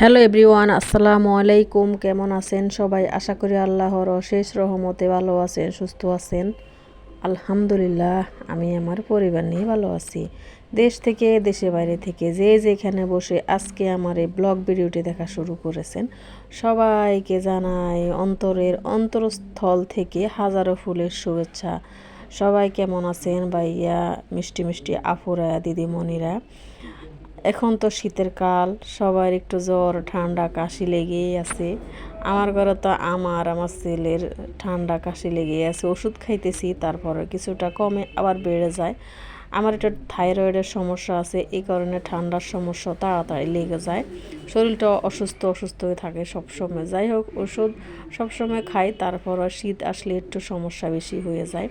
Hello everyone, আসসালামু আলাইকুম। কেমন আছেন সবাই? আশা করি আল্লাহর অশেষ রহমতে ভালো আছেন, সুস্থ আছেন। আলহামদুলিল্লাহ, আমি আমার পরিবার নিয়ে ভালো আছি। দেশ থেকে দেশে বাইরে থেকে যে যেখানে বসে আজকে আমার এই ব্লগ ভিডিওটি দেখা শুরু করেছেন, সবাইকে জানাই অন্তরের অন্তরস্থল থেকে হাজারো ফুলের শুভেচ্ছা। সবাই কেমন আছেন ভাইয়া? মিষ্টি মিষ্টি আফুরা, দিদিমণিরা। এখন তো শীতের কাল, সবার একটু জ্বর, ঠান্ডা, কাশি লেগেই আছে। আমার ঘরে তো আমার আমার ছেলের ঠান্ডা, কাশি লেগেই আছে। ওষুধ খাইতেছি, তারপরে কিছুটা কমে আবার বেড়ে যায়। আমার একটা থাইরয়েডের সমস্যা আছে, এই কারণে ঠান্ডার সমস্যা তাড়াতাড়ি লেগে যায়। শরীরটা অসুস্থ অসুস্থ হয়ে থাকে সবসময়। যাই হোক, ওষুধ সবসময় খাই, তারপর শীত আসলে একটু সমস্যা বেশি হয়ে যায়।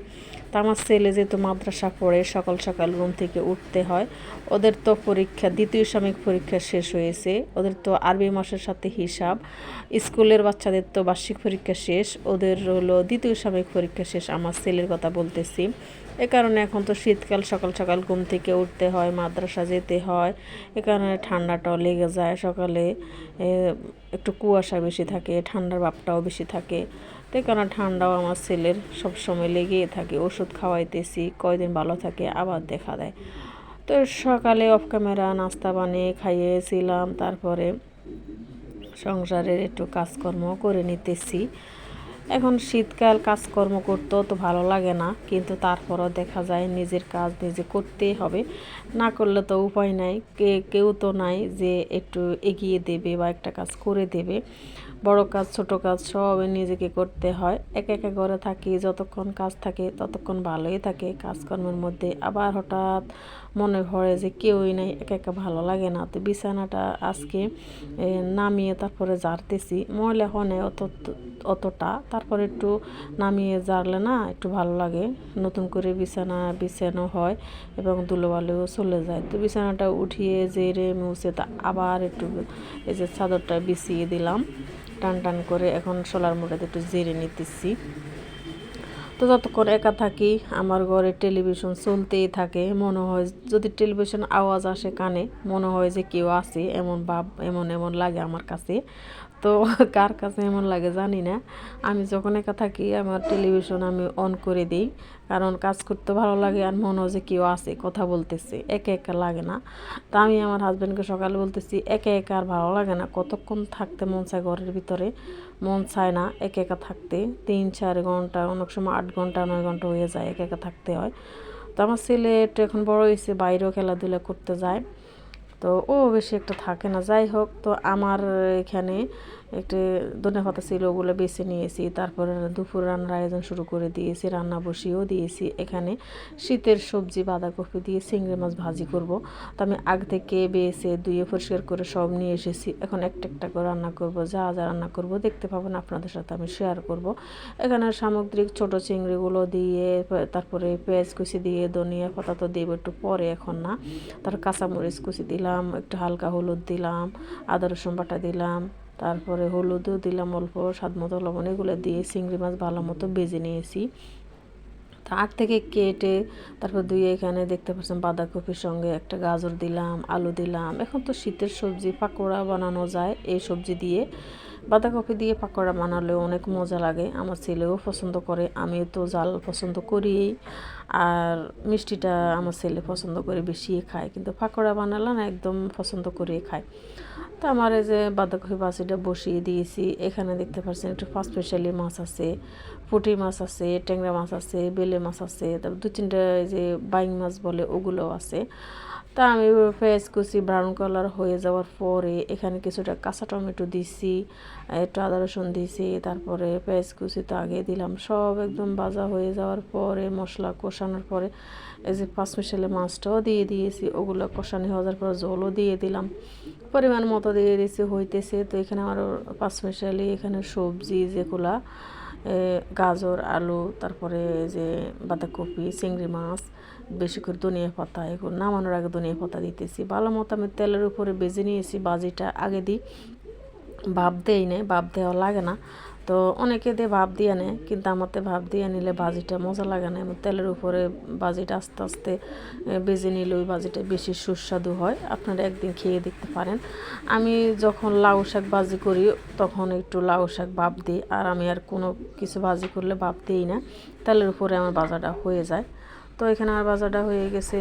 তা আমার ছেলে যেহেতু মাদ্রাসা পড়ে, সকাল সকাল রুম থেকে উঠতে হয়, ওদের তো পরীক্ষা, দ্বিতীয় সাময়িক পরীক্ষা শেষ হয়েছে। ওদের তো আরবি মাসের সাথে হিসাব। স্কুলের বাচ্চাদের তো বার্ষিক পরীক্ষা শেষ, ওদের হলো দ্বিতীয় সাময়িক পরীক্ষা শেষ, আমার ছেলের কথা বলতেছি। এ কারণে এখন তো শীতকাল, সকাল সকাল ঘুম থেকে উঠতে হয়, মাদ্রাসা যেতে হয়। এ কারণে ঠান্ডাটাও লেগে যায় সকালে। একটু কুয়াশা বেশি থাকে, ঠান্ডার ভাবটাও বেশি থাকে। তো কারণে ঠান্ডাও আমার ছেলের সব সময় লেগেই থাকে। ওষুধ খাওয়াইতেছি, কয়দিন ভালো থাকে, আবার দেখা দেয়। তো সকালে অফ ক্যামেরা নাস্তা বানিয়ে খাইয়েছিলাম, তারপরে সংসারের একটু কাজকর্ম করে নিতেছি। এখন শীতকাল কাজকর্ম করতেও তো ভালো লাগে না, কিন্তু তারপরও দেখা যায় নিজের কাজ নিজে করতেই হবে। না করলে তো উপায় নাই, কে, কেউ তো নাই যে একটু এগিয়ে দেবে বা একটা কাজ করে দেবে। বড় কাজ, ছোট কাজ সব নিজেকে করতে হয়। একা একা ঘরে থাকি, যতক্ষণ কাজ থাকে ততক্ষণ ভালোই থাকে। কাজকর্মের মধ্যে আবার হঠাৎ মনে ভরে যে কেউই নাই, একা একা ভালো লাগে না। তো বিছানাটা আজকে নামিয়ে তারপরে জারতেছি ময়লা হনে অত, অতটা তারপরে একটু নামিয়ে জারলে না একটু ভালো লাগে। নতুন করে বিছানা, বিছানো হয় এবং ধুলোবালিও চলে যায়। তো বিছানাটা উঠিয়ে জেরে মুছে তা আবার একটু এই যে চাদরটা বিছিয়ে দিলাম। টান টান করে এখন সোলার মোটাতে একটু জেরে নিতেছি। তো যতক্ষণ একা থাকি, আমার ঘরে টেলিভিশন চলতেই থাকে। মনে হয় যদি টেলিভিশন আওয়াজ আসে কানে, মনে হয় যে কেউ আছে, এমন ভাব, এমন এমন লাগে আমার কাছে। তো কার কাছে এমন লাগে জানি না। আমি যখন একা থাকি, আমার টেলিভিশন আমি অন করে দিই। কারণ কাজ করতে ভালো লাগে আর মনে হয় যে কেউ আছে, কথা বলতেছে, একে একা লাগে না। তা আমি আমার হাজব্যান্ডকে সকালে বলতেছি, একে একা আর ভালো লাগে না। কতক্ষণ থাকতে মন চায় ঘরের ভিতরে? মন চায় না একা একা থাকতে। তিন, চার ঘণ্টা, অনেক সময় আট ঘণ্টা, নয় ঘণ্টা হয়ে যায় একা একা থাকতে হয়। তো আমার ছেলে একটু এখন বড় হয়েছে, বাইরেও খেলাধুলা করতে যায়। তো ও বেশি একটা থাকে না। যাই হোক, তো আমার এখানে একটি ধনে পাতা ছিল ওগুলো বেছে নিয়েছি। তারপরে দুপুর রান্নার আয়োজন শুরু করে দিয়েছি, রান্না বসিয়েও দিয়েছি। এখানে শীতের সবজি, বাঁধাকপি দিয়ে চিংড়ি মাছ ভাজি করব। তো আমি আগ থেকে বেছে ধুয়ে পরিষ্কার করে সব নিয়ে এসেছি। এখন একটা একটা করে রান্না করব, যা যা রান্না করব দেখতে পাবেন আপনাদের সাথে আমি শেয়ার করব। এখানে সামগ্রিক ছোট চিংড়িগুলো দিয়ে, তারপরে পেঁয়াজ কুচি দিয়ে, ধনিয়া পাতা তো দেবো একটু পরে, এখন না। তার কাঁচামরিচ কুচি দিলাম একটু হালকা হলুদ দিলাম, আদা রসুন বাটা দিলাম, তারপরে হলুদও দিলাম অল্প, স্বাদ মতো লবণ, এগুলো দিয়ে চিংড়ি মাছ ভালো মতো বেজে নিয়েছি। তা আগ থেকে কেটে তারপর দুই এখানে দেখতে পাচ্ছেন বাঁধাকপির সঙ্গে একটা গাজর দিলাম, আলু দিলাম। এখন তো শীতের সবজি পাকোড়া বানানো যায়, এই সবজি দিয়ে। বাঁধাকপি দিয়ে পাকোড়া বানালেও অনেক মজা লাগে, আমার ছেলেও পছন্দ করে, আমিও তো জাল পছন্দ করি। আর মিষ্টিটা আমার ছেলে পছন্দ করে বেশি খায়, কিন্তু পাকোড়া বানালে না একদম পছন্দ করে খায়। তো আমার এই যে বাঁধাকপি বাসিটা বসিয়ে দিয়েছি। এখানে দেখতে পাচ্ছেন একটু স্পেশালি মাছ আছে, পুঁটি মাছ আছে, ট্যাংরা মাছ আছে, বেলে মাছ আছে, তারপর দু তিনটা এই যে বাইং মাছ বলে ওগুলোও আছে। তা আমি পেঁয়াজ কুচি ব্রাউন কালার হয়ে যাওয়ার পরে এখানে কিছুটা কাঁচা টমেটো দিছি একটু আদা রসুন দিছি তারপরে পেঁয়াজ কুচি তো আগে দিলাম। সব একদম ভাজা হয়ে যাওয়ার পরে মশলা কষানোর পরে এই যে পাঁচ মিশালে মাছটাও দিয়ে দিয়েছি। ওগুলো কষানো হওয়ার পর জলও দিয়ে দিলাম। পরিমাণ মতো দিয়ে দিয়েছি হইতেছে। তো এখানে আমার পাঁচ মিশালি এখানে সবজি যেগুলা গাজর, আলু, তারপরে যে বাঁধাকপি, চিংড়ি মাছ, বেশি করে ধনিয়া পাতা, এগুলো নামানোর আগে ধনিয়া পাতা দিতেছি। ভালো মতো আমি তেলের উপরে বেজে নিয়েছি, বাজিটা আগে দিই। ভাব দেয় নেই ভাব দেওয়া লাগে না। তো অনেকে দিয়ে ভাব দিয়ে নেয়, কিন্তু আমাতে ভাব দিয়ে নিলে বাজিটা মজা লাগে না। তেলের উপরে বাজিটা আস্তে আস্তে বেজে নিলে ওই বাজিটা বেশি সুস্বাদু হয়। আপনারা একদিন খেয়ে দেখতে পারেন। আমি যখন লাউ শাক ভাজি করি, তখন একটু লাউ শাক ভাপ দিই। আর আমি আর কোনো কিছু ভাজি করলে ভাপ দিই না। তেলের উপরে আমার বাজাটা হয়ে যায়। তো এখানে আর ভাজাটা হয়ে গেছে,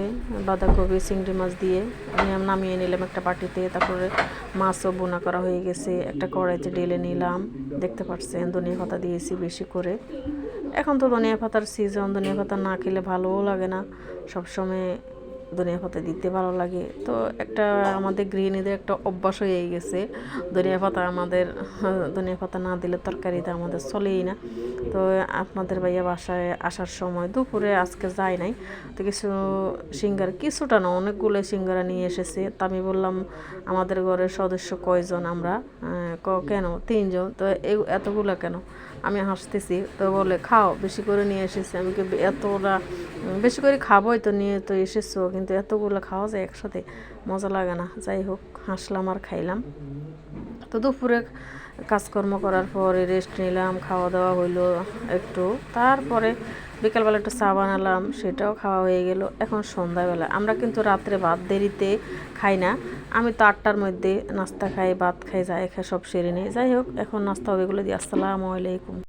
বাঁধাকপি, চিংড়ি মাছ দিয়ে। আমি নামিয়ে নিলাম একটা বাটিতে, তারপরে মাছও বোনা করা হয়ে গেছে, একটা কড়াইতে ডেলে নিলাম। দেখতে পাচ্ছেন, ধনিয়া পাতা দিয়েছি বেশি করে। এখন তো ধনিয়া পাতার সিজন ধনিয়া পাতা না খেলে ভালোও লাগে না। সবসময় ধনিয়া পাতা দিতে ভালো লাগে। তো একটা আমাদের গৃহিণীদের একটা অভ্যাস হয়ে গেছে। ধনিয়া পাতা আমাদের, ধনিয়া পাতা না দিলে তরকারিতে আমাদের চলেই না। তো আপনাদের ভাইয়া বাসায় আসার সময় দুপুরে, আজকে যায় নাই। তো কিছু সিঙ্গারা, কিছুটা না, অনেকগুলো সিঙ্গারা নিয়ে এসেছে। তা আমি বললাম, আমাদের ঘরের সদস্য কয়জন আমরা? ক- কেন? তিনজন। তো এতগুলো কেন? আমি হাসতেছি। তো বলে, খাও। বেশি করে নিয়ে এসেছি। আমি কি এতটা, বেশি করে খাবোই তো, নিয়ে তো এসেছ। কিন্তু এতগুলো খাওয়া যায় একসাথে, মজা লাগে না। যাই হোক, হাসলাম আর খাইলাম। তো দুপুরে কাজকর্ম করার পরে রেস্ট নিলাম, খাওয়া দাওয়া হইল একটু। তারপরে বিকালবেলা একটু চা বানালাম, সেটাও খাওয়া হয়ে গেল। এখন সন্ধ্যাবেলা। আমরা কিন্তু রাত্রে ভাত দেরিতে খাই না। আমি তো আটটার মধ্যে নাস্তা খাই, ভাত খাই যাই খাই, সব সেরে নিই। যাই হোক, এখন নাস্তা হবে এগুলো দিয়ে। আসসালামু আলাইকুম।